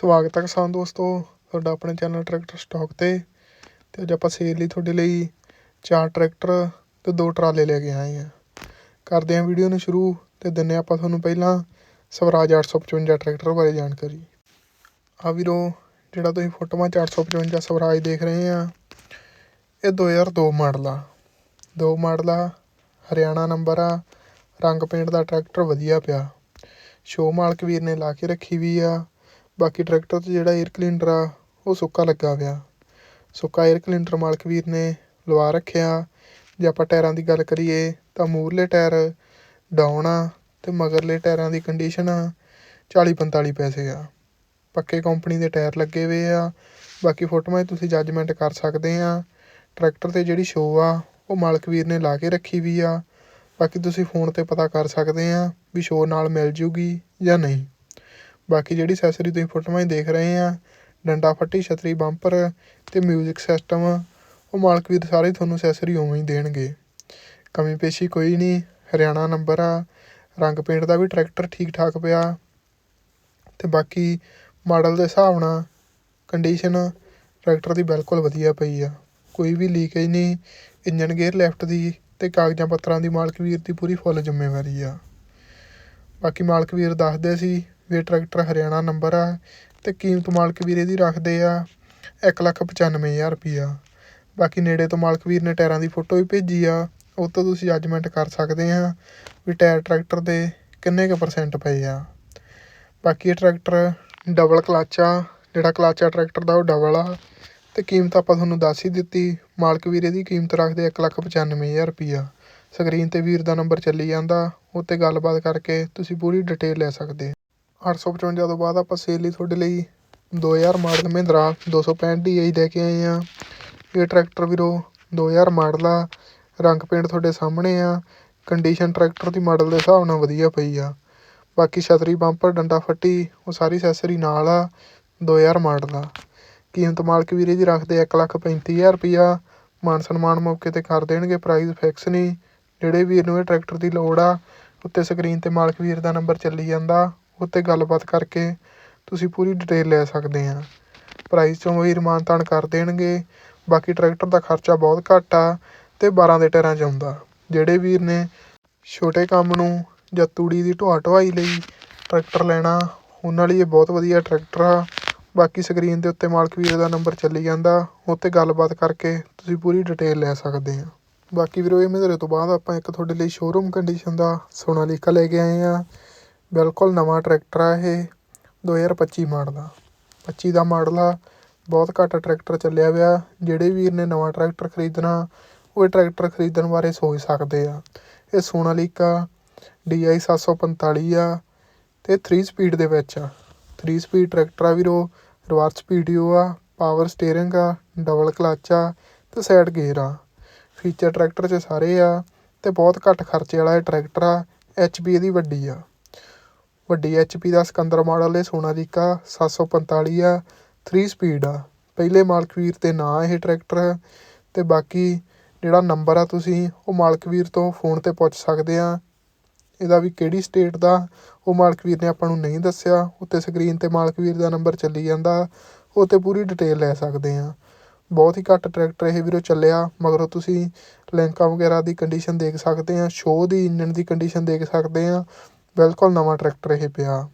ਸਵਾਗਤ ਹੈ ਕਿਸਾਨ ਦੋਸਤੋ, ਤੁਹਾਡਾ ਆਪਣੇ ਚੈਨਲ ਟਰੈਕਟਰ ਸਟਾਕ ਤੇ। ਤੇ ਅੱਜ ਆਪਾਂ ਸੇਲ ਲਈ ਤੁਹਾਡੇ ਲਈ ਚਾਰ ਟਰੈਕਟਰ ਤੇ ਦੋ ਟਰਾਲੇ ਲੈ ਕੇ ਆਏ ਹਾਂ। ਕਰਦੇ ਹਾਂ ਵੀਡੀਓ ਨੂੰ ਸ਼ੁਰੂ ਤੇ ਦਿੰਨੇ ਆਪਾਂ ਤੁਹਾਨੂੰ ਪਹਿਲਾਂ ਸਵਰਾਜ 855 ਟਰੈਕਟਰ ਬਾਰੇ ਜਾਣਕਾਰੀ। ਆ ਵੀਰੋ, ਜਿਹੜਾ ਤੁਸੀਂ ਫੋਟੋਆਂ 'ਚ 855 ਸਵਰਾਜ ਦੇਖ ਰਹੇ ਆ ਇਹ 2002 ਮਾਡਲ ਆ। ਦੋ ਮਾਡਲ ਆ, ਹਰਿਆਣਾ ਨੰਬਰ ਆ, ਰੰਗ ਪੇਂਟ ਦਾ ਟਰੈਕਟਰ ਵਧੀਆ ਪਿਆ। ਸ਼ੋ ਮਾਲਕ ਵੀਰ ਨੇ ਲਾ ਕੇ ਰੱਖੀ ਵੀ ਆ। ਬਾਕੀ ਟਰੈਕਟਰ 'ਚ ਜਿਹੜਾ ਏਅਰ ਕਲੀਨਰ ਆ, ਉਹ ਸੁੱਕਾ ਲੱਗਾ ਪਿਆ। ਸੁੱਕਾ ਏਅਰ ਕਲੀਨਰ ਮਾਲਕ ਵੀਰ ਨੇ ਲਵਾ ਰੱਖਿਆ। ਜੇ ਆਪਾਂ ਟਾਇਰਾਂ ਦੀ ਗੱਲ ਕਰੀਏ, ਤਾਂ ਮੂਹਰਲੇ ਟਾਇਰ ਡਾਊਨ ਆ ਅਤੇ ਮਗਰਲੇ ਟਾਇਰਾਂ ਦੀ ਕੰਡੀਸ਼ਨ 40 45 ਪੈਸੇ ਆ। ਪੱਕੇ ਕੰਪਨੀ ਦੇ ਟਾਇਰ ਲੱਗੇ ਹੋਏ ਆ। ਬਾਕੀ ਫੋਟੋਆਂ 'ਚ ਤੁਸੀਂ ਜੱਜਮੈਂਟ ਕਰ ਸਕਦੇ ਆ। ਟਰੈਕਟਰ ਤੇ ਜਿਹੜੀ ਸ਼ੋ ਆ, ਉਹ ਮਾਲਕ ਵੀਰ ਨੇ ਲਾ ਕੇ ਰੱਖੀ ਵੀ ਆ। ਬਾਕੀ ਤੁਸੀਂ ਫੋਨ ਤੇ ਪਤਾ ਕਰ ਸਕਦੇ ਆ ਵੀ ਸ਼ੋ ਨਾਲ ਮਿਲ ਜੂਗੀ ਜਾਂ ਨਹੀਂ। ਬਾਕੀ ਜਿਹੜੀ ਅਸੈਸਰੀ ਤੁਸੀਂ ਫੋਟੋਆਂ 'ਚ ਦੇਖ ਰਹੇ ਆ, ਡੰਡਾ ਫੱਟੀ, ਛਤਰੀ, ਬੰਪਰ ਅਤੇ ਮਿਊਜ਼ਿਕ ਸਿਸਟਮ ਉਹ ਮਾਲਕ ਵੀਰ ਸਾਰੇ ਤੁਹਾਨੂੰ ਅਸੈਸਰੀ ਉਵੇਂ ਹੀ ਦੇਣਗੇ। ਕਮੀ ਪੇਸ਼ੀ ਕੋਈ ਨਹੀਂ, ਹਰਿਆਣਾ ਨੰਬਰ ਆ, ਰੰਗ ਪੇਂਟ ਦਾ ਵੀ ਟਰੈਕਟਰ ਠੀਕ ਠਾਕ ਪਿਆ ਅਤੇ ਬਾਕੀ ਮਾਡਲ ਦੇ ਹਿਸਾਬ ਨਾਲ ਕੰਡੀਸ਼ਨ ਟਰੈਕਟਰ ਦੀ ਬਿਲਕੁਲ ਵਧੀਆ ਪਈ ਆ। ਕੋਈ ਵੀ ਲੀਕੇਜ ਨਹੀਂ ਇੰਜਨ ਗੇਅਰ ਲੈਫਟ ਦੀ ਅਤੇ ਕਾਗਜ਼ਾਂ ਪੱਤਰਾਂ ਦੀ ਮਾਲਕ ਵੀਰ ਦੀ ਪੂਰੀ ਫੁੱਲ ਜ਼ਿੰਮੇਵਾਰੀ ਆ। ਬਾਕੀ ਮਾਲਕ ਵੀਰ ਦੱਸਦੇ ਸੀ ਵੀ ਇਹ ਟਰੈਕਟਰ ਹਰਿਆਣਾ ਨੰਬਰ ਆ ਅਤੇ ਕੀਮਤ ਮਾਲਕ ਵੀਰ ਇਹਦੀ ਰੱਖਦੇ ਆ ਇੱਕ ਲੱਖ ਪਚਾਨਵੇਂ ਹਜ਼ਾਰ ਰੁਪਈਆ ਬਾਕੀ ਨੇੜੇ ਤੋਂ ਮਾਲਕ ਵੀਰ ਨੇ ਟਾਇਰਾਂ ਦੀ ਫੋਟੋ ਵੀ ਭੇਜੀ ਆ, ਉਹ ਤੋਂ ਤੁਸੀਂ ਜੱਜਮੈਂਟ ਕਰ ਸਕਦੇ ਆ ਵੀ ਟਾਇਰ ਟਰੈਕਟਰ ਦੇ ਕਿੰਨੇ ਕੁ ਪਰਸੈਂਟ ਪਏ ਆ। ਬਾਕੀ ਇਹ ਟਰੈਕਟਰ ਡਬਲ ਕਲੱਚ ਆ, ਜਿਹੜਾ ਕਲੱਚ ਆ ਟਰੈਕਟਰ ਦਾ ਉਹ ਡਬਲ ਆ ਅਤੇ ਕੀਮਤ ਆਪਾਂ ਤੁਹਾਨੂੰ ਦੱਸ ਹੀ ਦਿੱਤੀ, ਮਾਲਕ ਵੀਰ ਇਹਦੀ ਕੀਮਤ ਰੱਖਦੇ ਇੱਕ ਲੱਖ ਪਚਾਨਵੇਂ ਹਜ਼ਾਰ ਰੁਪਈਆ ਸਕਰੀਨ ਤੇ ਵੀਰ ਦਾ ਨੰਬਰ ਚੱਲੀ ਜਾਂਦਾ, ਉਹ 'ਤੇ ਗੱਲਬਾਤ ਕਰਕੇ ਤੁਸੀਂ ਪੂਰੀ ਡਿਟੇਲ ਲੈ ਸਕਦੇ 855 ਤੋਂ ਬਾਅਦ ਆਪਾਂ ਸੇਲ ਲਈ ਤੁਹਾਡੇ ਲਈ ਦੋ ਹਜ਼ਾਰ ਮਾਡਲ ਮਹਿੰਦਰਾ, ਦੋ ਸੌ 265 DI ਲੈ ਕੇ ਆਏ ਹਾਂ। ਇਹ ਟਰੈਕਟਰ ਵੀਰੋ ਦੋ ਹਜ਼ਾਰ ਮਾਡਲ ਆ। ਰੰਗ ਪੇਂਟ ਤੁਹਾਡੇ ਸਾਹਮਣੇ ਆ। ਕੰਡੀਸ਼ਨ ਟਰੈਕਟਰ ਦੀ ਮਾਡਲ ਦੇ ਹਿਸਾਬ ਨਾਲ ਵਧੀਆ ਪਈ ਆ। ਬਾਕੀ ਛਤਰੀ ਬੰਪਰ ਡੰਡਾ ਫੱਟੀ, ਉਹ ਸਾਰੀ ਅਸੈਸਰੀ ਨਾਲ ਆ। ਦੋ ਹਜ਼ਾਰ ਮਾਡਲ ਆ। ਕੀਮਤ ਮਾਲਕ ਵੀਰੇ ਦੀ ਰੱਖਦੇ ਇੱਕ ਲੱਖ ਪੈਂਤੀ ਹਜ਼ਾਰ ਰੁਪਈਆ ਮਾਨ ਸਨਮਾਨ ਮੌਕੇ ਤੇ ਕਰ ਦੇਣਗੇ ਪ੍ਰਾਈਸ ਫਿਕਸ ਨਹੀਂ। ਜਿਹੜੇ ਵੀਰ ਨੂੰ ਇਹ ਟਰੈਕਟਰ ਦੀ ਲੋੜ ਆ, ਉੱਤੇ ਸਕਰੀਨ ਤੇ ਮਾਲਕ ਵੀਰ ਦਾ ਨੰਬਰ ਚੱਲੀ ਜਾਂਦਾ। ਉਹ 'ਤੇ ਗੱਲਬਾਤ ਕਰਕੇ ਤੁਸੀਂ ਪੂਰੀ ਡਿਟੇਲ ਲੈ ਸਕਦੇ ਹਾਂ ਪ੍ਰਾਈਜ਼ ਚੋਂ ਵੀਰ ਮਾਨਤਾਨ ਕਰ ਦੇਣਗੇ, ਬਾਕੀ ਟਰੈਕਟਰ ਦਾ ਖਰਚਾ ਬਹੁਤ ਘੱਟ ਆ ਅਤੇ ਬਾਰਾਂ ਦੇ ਟਾਇਰਾਂ 'ਚ ਆਉਂਦਾ। ਜਿਹੜੇ ਵੀਰ ਨੇ ਛੋਟੇ ਕੰਮ ਨੂੰ ਜਾਂ ਤੂੜੀ ਦੀ ਢੋਆ ਢੁਆਈ ਲਈ ਟਰੈਕਟਰ ਲੈਣਾ, ਉਹਨਾਂ ਲਈ ਇਹ ਬਹੁਤ ਵਧੀਆ ਟਰੈਕਟਰ ਆ। ਬਾਕੀ ਸਕਰੀਨ ਦੇ ਉੱਤੇ ਮਾਲਕ ਵੀਰ ਦਾ ਨੰਬਰ ਚੱਲੀ ਜਾਂਦਾ ਉਹ 'ਤੇ ਗੱਲਬਾਤ ਕਰਕੇ ਤੁਸੀਂ ਪੂਰੀ ਡਿਟੇਲ ਲੈ ਸਕਦੇ ਹਾਂ ਬਾਕੀ ਵੀਰੋ, ਇਹ ਮਹੀਨੇ ਤੋਂ ਬਾਅਦ ਆਪਾਂ ਇੱਕ ਤੁਹਾਡੇ ਲਈ ਸ਼ੋਰੂਮ ਕੰਡੀਸ਼ਨ ਦਾ ਸੋਨਾਲੀਕਾ ਲੈ ਕੇ ਆਏ ਹਾਂ ਬਿਲਕੁਲ ਨਵਾਂ ਟਰੈਕਟਰ ਆ ਇਹ 2025 ਮਾਡਲ ਆ 25 ਦਾ ਮਾਡਲ ਆ, ਬਹੁਤ ਘੱਟ ਟਰੈਕਟਰ ਚੱਲਿਆ ਹੋਇਆ ਜਿਹੜੇ ਵੀਰ ਨੇ ਨਵਾਂ ਟਰੈਕਟਰ ਖਰੀਦਣਾ, ਉਹ ਇਹ ਟਰੈਕਟਰ ਖਰੀਦਣ ਬਾਰੇ ਸੋਚ ਸਕਦੇ ਆ। ਇਹ ਸੋਨਾਲੀਕਾ DI 745 ਆ ਅਤੇ ਥ੍ਰੀ ਸਪੀਡ ਦੇ ਵਿੱਚ ਆ। ਥ੍ਰੀ ਸਪੀਡ ਟਰੈਕਟਰ ਆ ਵੀਰੋ ਰਿਵਰਸ ਪੀਡੀਓ ਆ ਪਾਵਰ ਸਟੀਅਰਿੰਗ ਆ ਡਬਲ ਕਲੱਚ ਆ ਅਤੇ ਸਾਈਡ ਗੇਅਰ ਆ। ਫੀਚਰ ਟਰੈਕਟਰ 'ਚ ਸਾਰੇ ਆ ਅਤੇ ਬਹੁਤ ਘੱਟ ਖਰਚੇ ਵਾਲਾ ਇਹ ਟਰੈਕਟਰ ਆ HP ਇਹਦੀ ਵੱਡੀ ਆ। ਵੱਡੀ HP ਦਾ ਸਿਕੰਦਰ ਮਾਡਲ ਇਹ ਸੋਨਾਲੀਕਾ 745 ਆ 3 ਸਪੀਡ ਆ। ਪਹਿਲੇ ਮਾਲਕ ਵੀਰ ਤੇ ਨਾਂ ਇਹ ਟਰੈਕਟਰ ਅਤੇ ਬਾਕੀ ਜਿਹੜਾ ਨੰਬਰ ਆ ਤੁਸੀਂ ਉਹ ਮਾਲਕ ਵੀਰ ਤੋਂ ਫੋਨ ਤੇ ਪੁੱਛ ਸਕਦੇ ਆ। ਇਹਦਾ ਵੀ ਕਿਹੜੀ ਸਟੇਟ ਦਾ, ਉਹ ਮਾਲਕ ਵੀਰ ਨੇ ਆਪਾਂ ਨੂੰ ਨਹੀਂ ਦੱਸਿਆ, ਉੱਤੇ ਸਕਰੀਨ ਤੇ ਮਾਲਕ ਵੀਰ ਦਾ ਨੰਬਰ ਚੱਲੀ ਜਾਂਦਾ, ਉਹ ਤੇ ਪੂਰੀ ਡਿਟੇਲ ਲੈ ਸਕਦੇ ਆ। ਬਹੁਤ ਹੀ ਘੱਟ ਟਰੈਕਟਰ ਇਹ ਵੀਰੋ ਚੱਲਿਆ, ਮਗਰੋਂ ਤੁਸੀਂ ਲਿੰਕਾਂ ਵਗੈਰਾ ਦੀ ਕੰਡੀਸ਼ਨ ਦੇਖ ਸਕਦੇ ਆ ਸ਼ੋਅ ਦੀ ਇੰਜਨ ਦੀ ਕੰਡੀਸ਼ਨ ਦੇਖ ਸਕਦੇ ਆ ਬਿਲਕੁਲ ਨਵਾਂ ਟਰੈਕਟਰ ਇਹ ਪਿਆ।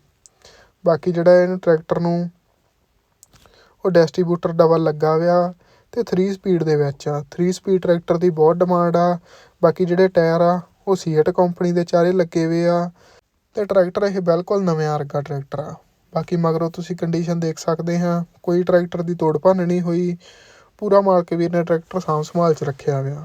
ਬਾਕੀ ਜਿਹੜਾ ਇਹਨੂੰ ਟਰੈਕਟਰ ਨੂੰ ਉਹ ਡਿਸਟ੍ਰੀਬਿਊਟਰ ਡਬਲ ਲੱਗਾ ਹੋਇਆ ਅਤੇ ਥਰੀ ਸਪੀਡ ਦੇ ਵਿੱਚ ਆ। 3 ਸਪੀਡ ਟਰੈਕਟਰ ਦੀ ਬਹੁਤ ਡਿਮਾਂਡ ਆ। ਬਾਕੀ ਜਿਹੜੇ ਟਾਇਰ ਆ, ਉਹ ਸੀਐਟ ਕੰਪਨੀ ਦੇ ਚਾਰੇ ਲੱਗੇ ਹੋਏ ਆ। ਅਤੇ ਟਰੈਕਟਰ ਇਹ ਬਿਲਕੁਲ ਨਵੇਂ ਵਰਗਾ ਟਰੈਕਟਰ ਆ। ਬਾਕੀ ਮਗਰੋਂ ਤੁਸੀਂ ਕੰਡੀਸ਼ਨ ਦੇਖ ਸਕਦੇ ਹਾਂ, ਕੋਈ ਟਰੈਕਟਰ ਦੀ ਤੋੜ ਭੰਨ ਨਹੀਂ ਹੋਈ। ਪੂਰਾ ਮਾਲਕ ਵੀਰ ਨੇ ਟਰੈਕਟਰ ਸਾਂਭ ਸੰਭਾਲ 'ਚ ਰੱਖਿਆ ਹੋਇਆ।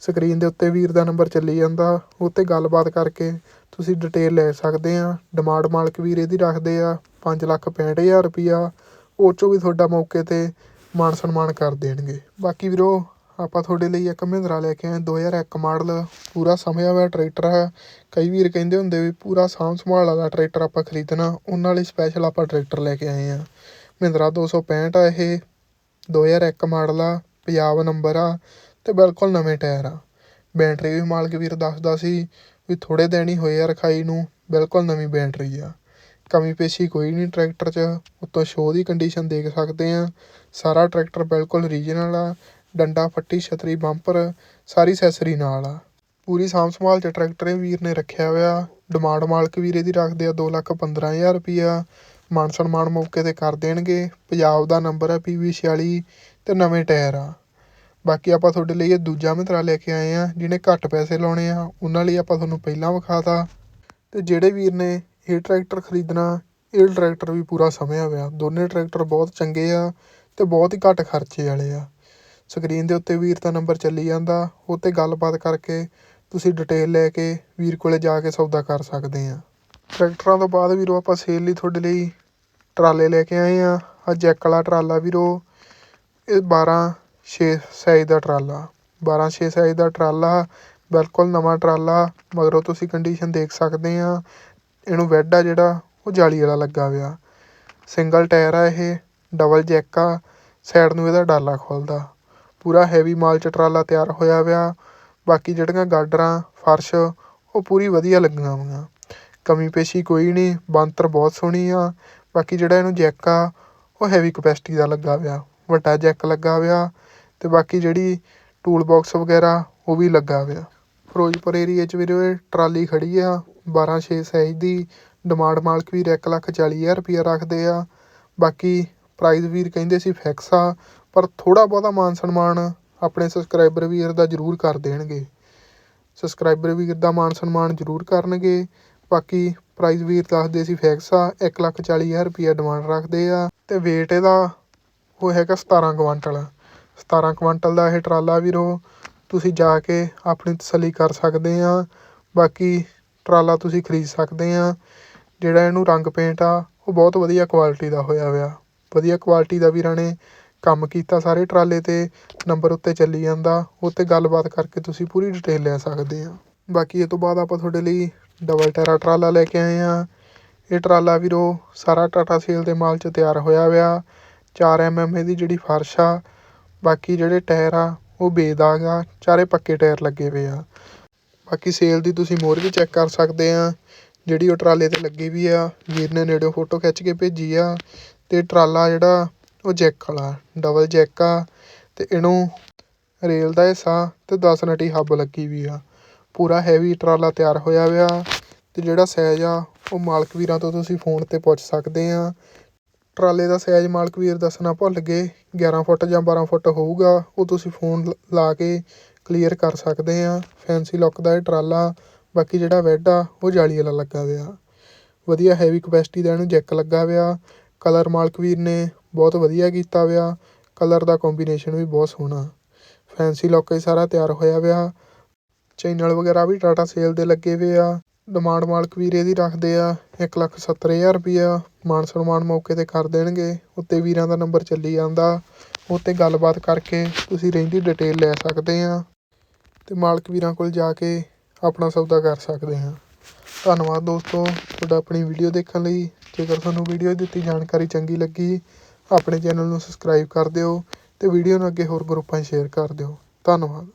ਸਕਰੀਨ ਦੇ ਉੱਤੇ ਵੀਰ ਦਾ ਨੰਬਰ ਚੱਲੀ ਜਾਂਦਾ ਉਹ 'ਤੇ ਗੱਲਬਾਤ ਕਰਕੇ ਤੁਸੀਂ ਡਿਟੇਲ ਲੈ ਸਕਦੇ ਆ। ਡਿਮਾਂਡ ਮਾਲਕ ਵੀਰ ਇਹਦੀ ਰੱਖਦੇ ਆ, ਪੰਜ ਲੱਖ ਪੈਂਹਠ ਹਜ਼ਾਰ ਰੁਪਈਆ ਉਹ 'ਚੋਂ ਵੀ ਤੁਹਾਡਾ ਮੌਕੇ ਤੇ ਮਾਣ ਸਨਮਾਨ ਕਰ ਦੇਣਗੇ। ਬਾਕੀ ਵੀਰੋ, ਆਪਾਂ ਤੁਹਾਡੇ ਲਈ ਇੱਕ ਮਹਿੰਦਰਾ ਲੈ ਕੇ ਆਏ 2001 ਮਾਡਲ, ਪੂਰਾ ਸਮਿਆ ਹੋਇਆ ਟਰੈਕਟਰ ਹੈ। ਕਈ ਵੀਰ ਕਹਿੰਦੇ ਹੁੰਦੇ ਵੀ ਪੂਰਾ ਸਾਂਭ ਸੰਭਾਲ ਵਾਲਾ ਟਰੈਕਟਰ ਆਪਾਂ ਖਰੀਦਣਾ। ਉਹਨਾਂ ਲਈ ਸਪੈਸ਼ਲ ਆਪਾਂ ਟਰੈਕਟਰ ਲੈ ਕੇ ਆਏ ਆ ਮਹਿੰਦਰਾ 265 ਆ ਇਹ। 2001 ਮਾਡਲ ਆ ਪੰਜਾਬ ਨੰਬਰ ਆ ਤੇ ਬਿਲਕੁਲ ਨਵੇਂ ਟਾਇਰ ਆ। ਬੈਟਰੀ ਵੀ ਮਾਲਕ ਵੀਰ ਦੱਸਦਾ ਸੀ। ਵੀ ਥੋੜ੍ਹੇ ਦਿਨ ਹੀ ਹੋਏ ਆ ਰਖਾਈ ਨੂੰ, ਬਿਲਕੁਲ ਨਵੀਂ ਬੈਟਰੀ ਆ। ਕਮੀ ਪੇਸ਼ੀ ਕੋਈ ਨਹੀਂ ਟਰੈਕਟਰ 'ਚ, ਉੱਤੋਂ ਸ਼ੋਅ ਦੀ ਕੰਡੀਸ਼ਨ ਦੇਖ ਸਕਦੇ ਹਾਂ ਸਾਰਾ ਟਰੈਕਟਰ ਬਿਲਕੁਲ ਰੀਜਨਲ ਆ, ਡੰਡਾ ਫੱਟੀ, ਛਤਰੀ ਬੰਪਰ ਸਾਰੀ ਅਸੈਸਰੀ ਨਾਲ ਆ। ਪੂਰੀ ਸਾਂਭ ਸੰਭਾਲ 'ਚ ਟਰੈਕਟਰ ਵੀਰ ਨੇ ਰੱਖਿਆ ਹੋਇਆ। ਡਿਮਾਂਡ ਮਾਲਕ ਵੀਰ ਇਹਦੀ ਰੱਖਦੇ ਆ ਦੋ ਲੱਖ ਪੰਦਰਾਂ ਹਜ਼ਾਰ ਰੁਪਈਆ। ਮਾਨ ਸਨਮਾਨ ਮੌਕੇ ਤੇ ਕਰ ਦੇਣਗੇ। ਪੰਜਾਬ ਦਾ ਨੰਬਰ ਆ ਹੈ PV 46 ਤੇ ਨਵੇਂ ਟਾਇਰ ਆ। ਬਾਕੀ ਆਪਾਂ ਤੁਹਾਡੇ ਲਈ ਇਹ ਦੂਜਾ ਮਿੱਤਰਾ ਲੈ ਕੇ ਆਏ ਆ ਜਿਹਨੇ ਘੱਟ ਪੈਸੇ ਲਾਉਣੇ ਆ, ਉਹਨਾਂ ਲਈ ਆਪਾਂ ਤੁਹਾਨੂੰ ਪਹਿਲਾਂ ਵਿਖਾਤਾ। ਤੇ ਜਿਹੜੇ ਵੀਰ ਨੇ ਇਹ ਟਰੈਕਟਰ ਖਰੀਦਣਾ, ਇਹ ਟਰੈਕਟਰ ਵੀ ਪੂਰਾ ਸਮਿਆ ਹੋਇਆ ਦੋਨੇ ਟਰੈਕਟਰ ਬਹੁਤ ਚੰਗੇ ਆ ਤੇ ਬਹੁਤ ਹੀ ਘੱਟ ਖਰਚੇ ਵਾਲੇ ਆ। ਸਕਰੀਨ ਦੇ ਉੱਤੇ ਵੀਰ ਦਾ ਨੰਬਰ ਚੱਲੀ ਜਾਂਦਾ, ਉਹ 'ਤੇ ਗੱਲਬਾਤ ਕਰਕੇ ਤੁਸੀਂ ਡਿਟੇਲ ਲੈ ਕੇ ਵੀਰ ਕੋਲੇ ਜਾ ਕੇ ਸੌਦਾ ਕਰ ਸਕਦੇ ਆ। ਟਰੈਕਟਰਾਂ ਤੋਂ ਬਾਅਦ ਵੀਰੋ ਆਪਾਂ ਸੇਲ ਲਈ ਤੁਹਾਡੇ ਲਈ ਟਰਾਲੇ ਲੈ ਕੇ ਆਏ ਆ। ਆ ਜੈਕ ਵਾਲਾ ਟਰਾਲਾ ਵੀਰੋ, ਇਹ 12 ਛੇ ਸਾਈਜ਼ ਦਾ ਟਰਾਲਾ 12 6 ਸਾਈਜ਼ ਦਾ ਟਰਾਲਾ, ਬਿਲਕੁਲ ਨਵਾਂ ਟਰਾਲਾ, ਮਗਰੋਂ ਤੁਸੀਂ ਕੰਡੀਸ਼ਨ ਦੇਖ ਸਕਦੇ ਆ, ਇਹਨੂੰ ਵੈਡ ਆ ਜਿਹੜਾ, ਉਹ ਜਾਲੀ ਵਾਲਾ ਲੱਗਾ ਹੋਇਆ। ਸਿੰਗਲ ਟਾਇਰ ਆ ਇਹ ਡਬਲ ਜੈਕ ਆ ਸਾਈਡ ਨੂੰ ਇਹਦਾ ਡਾਲਾ ਖੁੱਲਦਾ। ਪੂਰਾ ਹੈਵੀ ਮਾਲ ਚ ਟਰਾਲਾ ਤਿਆਰ ਹੋਇਆ ਹੋਇਆ, ਬਾਕੀ ਜਿਹੜੀਆਂ ਗਾਡਰਾਂ ਫਰਸ਼, ਉਹ ਪੂਰੀ ਵਧੀਆ ਲੱਗੀਆਂ ਹੋਈਆਂ। ਕਮੀ ਪੇਸ਼ੀ ਕੋਈ ਨਹੀਂ, ਬੰਤਰ ਬਹੁਤ ਸੋਹਣੀ ਆ, ਬਾਕੀ ਜਿਹੜਾ ਇਹਨੂੰ ਜੈਕ ਆ, ਉਹ ਹੈਵੀ ਕਪੈਸਿਟੀ ਦਾ ਲੱਗਾ ਹੋਇਆ। ਵੱਡਾ ਜੈਕ ਲੱਗਾ ਹੋਇਆ ਅਤੇ ਬਾਕੀ ਜਿਹੜੀ ਟੂਲ ਬੋਕਸ ਵਗੈਰਾ ਉਹ ਵੀ ਲੱਗਾ ਹੋਇਆ। ਫਿਰੋਜ਼ਪੁਰ ਏਰੀਏ 'ਚ ਵੀਰੇ ਇਹ ਟਰਾਲੀ ਖੜ੍ਹੀ ਆ 12 6 ਸਾਈਜ਼ ਦੀ ਡਿਮਾਂਡ ਮਾਲਕ ਵੀਰ ਇੱਕ ਲੱਖ ਚਾਲੀ ਹਜ਼ਾਰ ਰੁਪਈਆ ਰੱਖਦੇ ਆ। ਬਾਕੀ ਪ੍ਰਾਈਜ਼ ਵੀਰ ਕਹਿੰਦੇ ਸੀ ਫਿਕਸ ਆ, ਪਰ ਥੋੜ੍ਹਾ ਬਹੁਤਾ ਮਾਨ ਸਨਮਾਨ ਆਪਣੇ ਸਬਸਕ੍ਰਾਈਬਰ ਵੀਰ ਦਾ ਜ਼ਰੂਰ ਕਰ ਦੇਣਗੇ। ਸਬਸਕ੍ਰਾਈਬਰ ਵੀਰ ਦਾ ਮਾਨ ਸਨਮਾਨ ਜ਼ਰੂਰ ਕਰਨਗੇ। ਬਾਕੀ ਪ੍ਰਾਈਜ਼ ਵੀਰ ਦੱਸਦੇ ਸੀ ਫਿਕਸ ਆ, ਇੱਕ ਲੱਖ ਚਾਲੀ ਹਜ਼ਾਰ ਰੁਪਈਆ ਡਿਮਾਂਡ ਰੱਖਦੇ ਆ। ਅਤੇ ਵੇਟ ਇਹਦਾ ਉਹ ਹੈਗਾ 17 ਕੁਆਂਟਲ 17 ਕੁਆਂਟਲ ਦਾ ਇਹ ਟਰਾਲਾ ਵੀਰੋ, ਤੁਸੀਂ ਜਾ ਕੇ ਆਪਣੀ ਤਸੱਲੀ ਕਰ ਸਕਦੇ ਆ ਬਾਕੀ ਟਰਾਲਾ ਤੁਸੀਂ ਖਰੀਦ ਸਕਦੇ ਆ ਜਿਹੜਾ ਇਹਨੂੰ ਰੰਗ ਪੇਂਟ ਆ, ਉਹ ਬਹੁਤ ਵਧੀਆ ਕੁਆਲਿਟੀ ਦਾ ਹੋਇਆ ਹੋਇਆ। ਵਧੀਆ ਕੁਆਲਿਟੀ ਦਾ ਵੀਰਾਂ ਨੇ ਕੰਮ ਕੀਤਾ ਸਾਰੇ ਟਰਾਲੇ ਤੇ, ਨੰਬਰ ਉੱਤੇ ਚੱਲੀ ਜਾਂਦਾ। ਉੱਤੇ ਗੱਲਬਾਤ ਕਰਕੇ ਤੁਸੀਂ ਪੂਰੀ ਡਿਟੇਲ ਲੈ ਸਕਦੇ ਆ ਬਾਕੀ ਇਹ ਤੋਂ ਬਾਅਦ ਆਪਾਂ ਤੁਹਾਡੇ ਲਈ ਡਬਲ ਟੈਰਾ ਟਰਾਲਾ ਲੈ ਕੇ ਆਏ ਆ ਇਹ ਟਰਾਲਾ ਵੀਰੋ, ਸਾਰਾ ਟਾਟਾ ਸੇਲ ਦੇ ਮਾਲ 'ਚ ਤਿਆਰ ਹੋਇਆ ਹੋਇਆ। 4 ਐਮਐਮ ਇਹਦੀ ਜਿਹੜੀ ਫਰਸ਼ ਆ ਬਾਕੀ ਜਿਹੜੇ ਟਾਇਰ ਆ, ਉਹ ਬੇਦਾਗ ਆ, ਚਾਰੇ ਪੱਕੇ ਟਾਇਰ ਲੱਗੇ ਪਏ ਆ। ਬਾਕੀ ਸੇਲ ਦੀ ਤੁਸੀਂ ਮੋਹਰ ਵੀ ਚੈੱਕ ਕਰ ਸਕਦੇ ਆ, ਜਿਹੜੀ ਉਹ ਟਰਾਲੇ ਤੇ ਲੱਗੀ ਵੀ ਆ, ਵੀਰ ਨੇ ਨੇੜਿਓਂ ਫੋਟੋ ਖਿੱਚ ਕੇ ਭੇਜੀ ਆ ਅਤੇ ਟਰਾਲਾ ਜਿਹੜਾ, ਉਹ ਜੈਕ ਵਾਲਾ, ਡਬਲ ਜੈਕ ਆ ਅਤੇ ਇਹਨੂੰ ਰੇਲ ਦਾ ਹਿੱਸਾ ਅਤੇ ਦਸ ਨਟੀ ਹੱਬ ਲੱਗੀ ਵੀ ਆ। ਪੂਰਾ ਹੈਵੀ ਟਰਾਲਾ ਤਿਆਰ ਹੋਇਆ ਹੋਇਆ ਅਤੇ ਜਿਹੜਾ ਸਾਈਜ਼ ਆ, ਉਹ ਮਾਲਕ ਵੀਰਾਂ ਤੋਂ ਤੁਸੀਂ ਫੋਨ ਤੇ ਪੁੱਛ ਸਕਦੇ ਆ। ਟਰਾਲੇ ਦਾ ਸਾਈਜ਼ ਮਾਲਕ ਵੀਰ ਦੱਸਣਾ ਭੁੱਲ ਗਏ 11 ਫੁੱਟ ਜਾਂ 12 ਫੁੱਟ ਹੋਊਗਾ, ਉਹ ਤੁਸੀਂ ਫੋਨ ਲ- ਲਾ ਕੇ ਕਲੀਅਰ ਕਰ ਸਕਦੇ ਹਾਂ ਫੈਂਸੀ ਲੁੱਕ ਦਾ ਇਹ ਟਰਾਲਾ, ਬਾਕੀ ਜਿਹੜਾ ਬੈੱਡ ਆ, ਉਹ ਜਾਲੀ ਵਾਲਾ ਲੱਗਾ ਹੋਇਆ। ਵਧੀਆ ਹੈਵੀ ਕਪੈਸਿਟੀ ਦਾ ਇਹਨੂੰ ਜੈਕ ਲੱਗਾ ਹੋਇਆ। ਕਲਰ ਮਾਲਕ ਵੀਰ ਨੇ ਬਹੁਤ ਵਧੀਆ ਕੀਤਾ ਹੋਇਆ। ਕਲਰ ਦਾ ਕੰਬੀਨੇਸ਼ਨ ਵੀ ਬਹੁਤ ਸੋਹਣਾ। ਫੈਂਸੀ ਲੁੱਕ ਹੀ ਸਾਰਾ ਤਿਆਰ ਹੋਇਆ ਹੋਇਆ। ਚੈਨਲ ਵਗੈਰਾ ਵੀ ਟਾਟਾ ਸੇਲ ਦੇ ਲੱਗੇ ਹੋਏ ਆ। ਡਿਮਾਂਡ ਮਾਲਕ ਵੀਰ ਇਹਦੀ ਰੱਖਦੇ ਆ। ਇੱਕ ਲੱਖ ਸੱਤਰ ਹਜ਼ਾਰ ਰੁਪਈਆ ਮਾਨ ਸਨਮਾਨ ਮੌਕੇ ਤੇ ਕਰ ਦੇਣਗੇ, ਉੱਤੇ ਵੀਰਾਂ ਦਾ ਨੰਬਰ ਚੱਲੀ ਜਾਂਦਾ। ਉੱਤੇ ਗੱਲਬਾਤ ਕਰਕੇ ਤੁਸੀਂ ਰਹਿੰਦੀ ਡਿਟੇਲ ਲੈ ਸਕਦੇ ਹਾਂ ਅਤੇ ਮਾਲਕ ਵੀਰਾਂ ਕੋਲ ਜਾ ਕੇ ਆਪਣਾ ਸੌਦਾ ਕਰ ਸਕਦੇ ਹਾਂ ਧੰਨਵਾਦ ਦੋਸਤੋ, ਤੁਹਾਡਾ ਆਪਣੀ ਵੀਡੀਓ ਦੇਖਣ ਲਈ। ਜੇਕਰ ਤੁਹਾਨੂੰ ਵੀਡੀਓ ਦਿੱਤੀ ਜਾਣਕਾਰੀ ਚੰਗੀ ਲੱਗੀ, ਆਪਣੇ ਚੈਨਲ ਨੂੰ ਸਬਸਕ੍ਰਾਈਬ ਕਰ ਦਿਓ ਅਤੇ ਵੀਡੀਓ ਨੂੰ ਅੱਗੇ ਹੋਰ ਗਰੁੱਪਾਂ 'ਚ ਸ਼ੇਅਰ ਕਰ ਦਿਓ। ਧੰਨਵਾਦ।